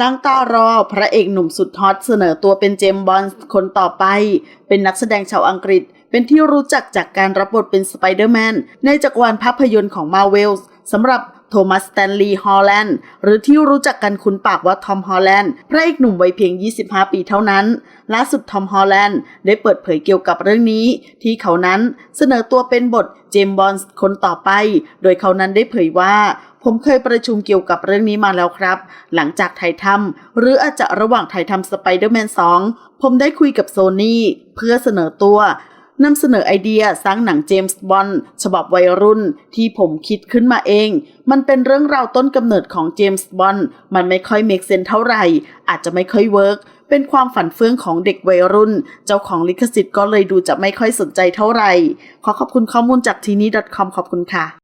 ล้างตารอ พระเอกหนุ่มสุดฮอตเสนอตัวเป็นเจมบอนด์คนต่อไป เป็นนักแสดงชาวอังกฤษ เป็นที่รู้จักจากการรับบทเป็นสไปเดอร์แมนในจักรวาลภาพยนตร์ของมาเวลสำหรับ โทมัสสแตนลีย์ฮอลแลนด์หรือที่รู้จักกันคุ้นปากว่าทอมฮอลแลนด์พระเอกหนุ่มวัยเพียง 25 ปีเท่านั้น ล่าสุดทอมฮอลแลนด์ได้เปิดเผยเกี่ยวกับเรื่องนี้ ที่เขานั้นเสนอตัวเป็นบทเจมส์บอนด์คนต่อไป โดยเขานั้นได้เผยว่าผมเคยประชุมเกี่ยวกับเรื่องนี้มาแล้วครับ หลังจากถ่ายทำหรืออาจจะระหว่างถ่ายทำสไปเดอร์แมน2 ผมได้คุยกับโซนี่เพื่อเสนอตัว นำเสนอไอเดียสร้างหนังเจมส์บอนด์ฉบับวัยรุ่นที่ผมคิดขึ้นมาเอง มันเป็นเรื่องราวต้นกำเนิดของเจมส์บอนด์มันไม่ค่อยเมกเซนเท่าไหร่ อาจจะไม่ค่อยเวิร์กเป็นความฝันเฟื่องของเด็กวัยรุ่น เจ้าของลิขสิทธิ์ก็เลยดูจะไม่ค่อยสนใจเท่าไหร่ ขอขอบคุณข้อมูลจากทีนี้ .com ขอบคุณค่ะ